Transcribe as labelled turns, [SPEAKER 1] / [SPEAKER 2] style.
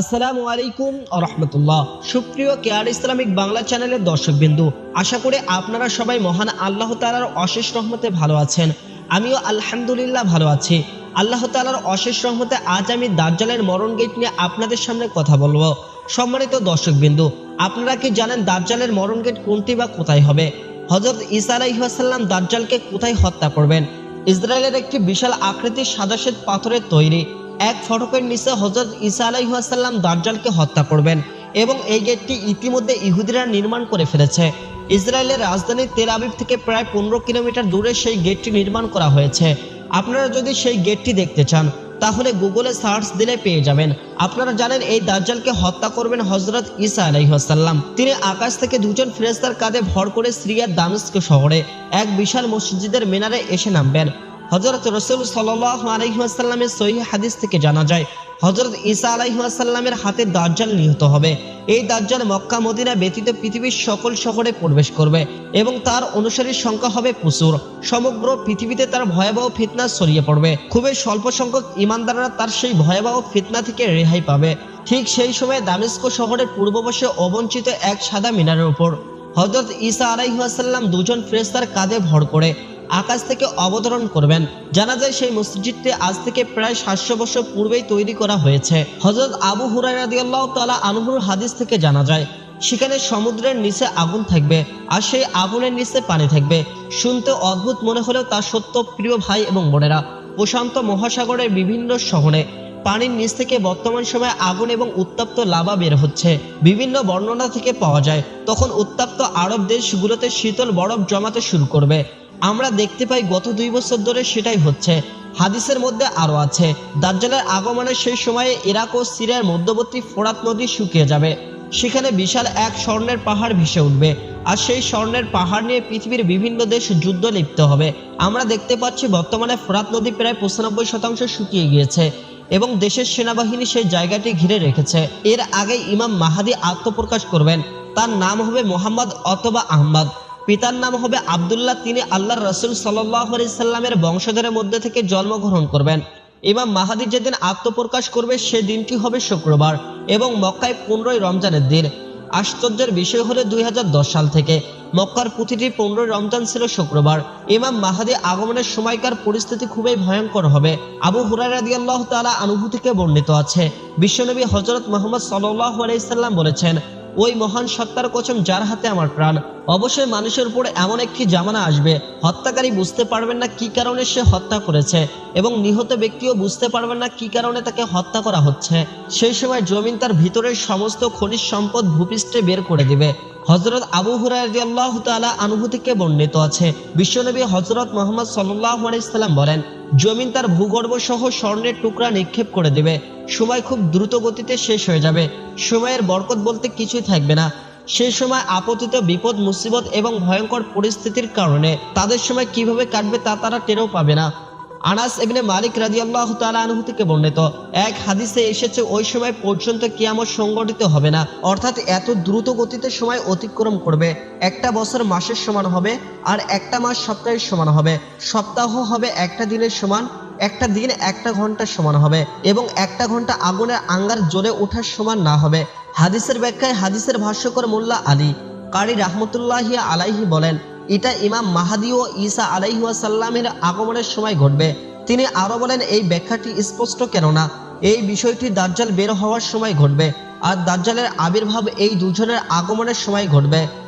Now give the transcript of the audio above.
[SPEAKER 1] আসসালামু আলাইকুম রহমতুল্লাহ। সুপ্রিয় কেয়ার ইসলামিক বাংলা চ্যানেলের দর্শকবিন্দু, আশা করি আপনারা সবাই মহান আল্লাহ তালার অশেষ রহমতে ভালো আছেন। আমিও আলহামদুলিল্লাহ ভালো আছি। আল্লাহ তালার অশেষ রহমতে আজ আমি দার্জালের মরণ গেট নিয়ে আপনাদের সামনে কথা বলব। সম্মানিত দর্শকবিন্দু, আপনারা কি জানেন দার্জালের মরণ গেট কোনটি বা কোথায় হবে? হজরত ইসা আলাইহাসাল্লাম দার্জালকে কোথায় হত্যা করবেন? ইসরায়েলের একটি বিশাল আকৃতির সাদাশেদ পাথরের তৈরি। এক ফটকের নিচে হজরত ইসা আলাইহাসাল্লাম দার্জালকে হত্যা করবেন এবং এই গেটটি ইতিমধ্যে ইহুদিরা নির্মাণ করে ফেলেছে। ইসরায়েলের রাজধানী তেল আবিব থেকে প্রায় পনেরো কিলোমিটার দূরে সেই গেটটি নির্মাণ করা হয়েছে। আপনারা যদি সেই গেটটি দেখতে চান, তাহলে গুগলে সার্চ দিলে পেয়ে যাবেন। আপনারা জানেন এই দাজ্জালকে হত্যা করবেন হজরত ইসা আলাইহাসাল্লাম তিনি আকাশ থেকে দুজন ফেরেস্তার কাঁধে ভর করে সিরিয়ার দামেস্ক শহরে এক বিশাল মসজিদের মিনারে এসে নামবেন। হজরত রসুল সাল্লাহ আলহিহাসাল্লামের সহি হাদিস থেকে জানা যায় হজরত ঈসা আলাইহাসাল্লামের হাতে দাজ্জাল নিহত হবে। এই দাজ্জাল মক্কা, মদিনা ব্যতীত পৃথিবীর সকল শহরে প্রবেশ করবে এবং তার অনুসারীর সংখ্যা হবে প্রচুর। সমগ্র পৃথিবীতে তার ভয়াবহ ফিতনা ছড়িয়ে পড়বে। খুবই স্বল্প সংখ্যক ইমানদাররা তার সেই ভয়াবহ ফিতনা থেকে রেহাই পাবে। ঠিক সেই সময় দামেস্ক শহরের পূর্ববশে অবঞ্চিত এক সাদা মিনারের উপর হজরত ঈসা আলাইহাসাল্লাম দুজন ফ্রেস্তার কাঁধে ভর করে আকাশ থেকে অবতরণ করবেন। জানা যায় সেই মসজিদটি আজ থেকে প্রায় সাতশো বছর পূর্বেই তৈরি করা হয়েছে। হজরত আবু হুরাই রাদিয়াল্লাহু তাআলা আনহুর হাদিস থেকে জানা যায়, সেখানে সমুদ্রের নিচে আগুন থাকবে আর সেই আগুনের নিচে পানি থাকবে। শুনতে অদ্ভুত মনে হলেও তা সত্য প্রিয় ভাই এবং বোনেরা, প্রশান্ত মহাসাগরের বিভিন্ন শহরে পানির নিচ থেকে বর্তমান সময়ে আগুন এবং উত্তপ্ত লাভা বের হচ্ছে। বিভিন্ন বর্ণনা থেকে পাওয়া যায়, তখন উত্তপ্ত আরব দেশগুলোতে শীতল বরফ জমাতে শুরু করবে। আমরা দেখতে পাই গত দুই বছর ধরে সেটাই হচ্ছে। হাদিসের মধ্যে আরও আছে, দাজ্জালের আগমনের সেই সময়ে ইরাক ও সিরিয়ার মধ্যবর্তী ফোরাত নদী শুকিয়ে যাবে। সেখানে বিশাল এক স্বর্ণের পাহাড় ভেসে উঠবে। আর সেই স্বর্ণের পাহাড় নিয়ে পৃথিবীর বিভিন্ন দেশ যুদ্ধ লিপ্ত হবে। আমরা দেখতে পাচ্ছি বর্তমানে ফোরাত নদী প্রায় পঁচানব্বই শতাংশ শুকিয়ে গিয়েছে এবং দেশের সেনাবাহিনী সেই জায়গাটি ঘিরে রেখেছে। এর আগে ইমাম মাহাদি আত্মপ্রকাশ করবেন। তার নাম হবে মোহাম্মদ অথবা আহমদ পিতার নাম হবে আবদুল্লাহ, তিনি আল্লাহর রসুল সাল্লামের বংশধরের মধ্যে থেকে জন্মগ্রহণ করবেন। ইমাম মাহাদি যেদিন আত্মপ্রকাশ করবে, সে দিনটি হবে শুক্রবার এবং মক্কায় পনেরোই রমজানের দিন। আশ্চর্যের বিষয় হলো দুই সাল থেকে। মক্কার প্রতিটি পনেরোই রমজান ছিল শুক্রবার। ইমাম মাহাদি আগমনের সময়কার পরিস্থিতি খুবই ভয়ঙ্কর হবে। আবু হুরারাদি আল্লাহ তালা অনুভূতিকে বর্ণিত আছে। বিশ্বনবী হজরত মোহাম্মদ সাল্লাহ আলাইসাল্লাম বলেছেন ওই মহান সত্তার কসম যার হাতে আমার প্রাণ। অবশ্যই মানুষের উপর এমন একটি জামানা আসবে, হত্যাকারী বুঝতে পারবেন না কি কারণে সে হত্যা করেছে এবং নিহত ব্যক্তিও বুঝতে পারবেন না কি কারণে তাকে হত্যা করা হচ্ছে। সেই সময় জমিন তার ভিতরের সমস্ত খনিজ সম্পদ ভূপৃষ্ঠে বের করে দিবে। হজরত আবু হুরাহ তালা অনুভূতিকে বর্ণিত আছে। বিশ্বনবী হজরত মোহাম্মদ সাল্লাহ আলাইসাল্লাম বলেন জমিন তার ভূগর্ভ সহ স্বর্ণের টুকরা নিক্ষেপ করে দেবে। সময় খুব দ্রুত গতিতে শেষ হয়ে যাবে। সময়ের বরকত বলতে কিছুই থাকবে না। সেই সময় আপতিত বিপদ, মুসিবত এবং ভয়ঙ্কর পরিস্থিতির কারণে তাদের সময় কীভাবে কাটবে তা তারা টেরও পাবে না। আনাস এমনি মালিক রাজি আল্লাহ আনহু থেকে বর্ণিত, এক হাদিসে এসেছে, ওই সময় পর্যন্ত কিয়ামত সংগঠিত হবে না। অর্থাৎ এত দ্রুত গতিতে সময় অতিক্রম করবে। একটা বছর মাসের সমান হবে আর একটা মাস সপ্তাহের সমান হবে। সপ্তাহ হবে একটা দিনের সমান, একটা দিন একটা ঘণ্টার সমান হবে এবং একটা ঘণ্টা আগুনের আঙ্গার জ্বলে ওঠার সমান না হবে। হাদিসের ব্যাখ্যায় হাদিসের ভাষ্যকর মোল্লা আলী কারি রাহমতুল্লাহ আলাইহি বলেন এটা ইমাম মাহাদি ও ঈসা আলাইহাসাল্লামের আগমনের সময় ঘটবে। তিনি আরও বলেন, এই ব্যাখ্যাটি স্পষ্ট কেননা এই বিষয়টি দাজ্জাল বের হওয়ার সময় ঘটবে আর দাজ্জালের আবির্ভাব এই দুজনের আগমনের সময় ঘটবে।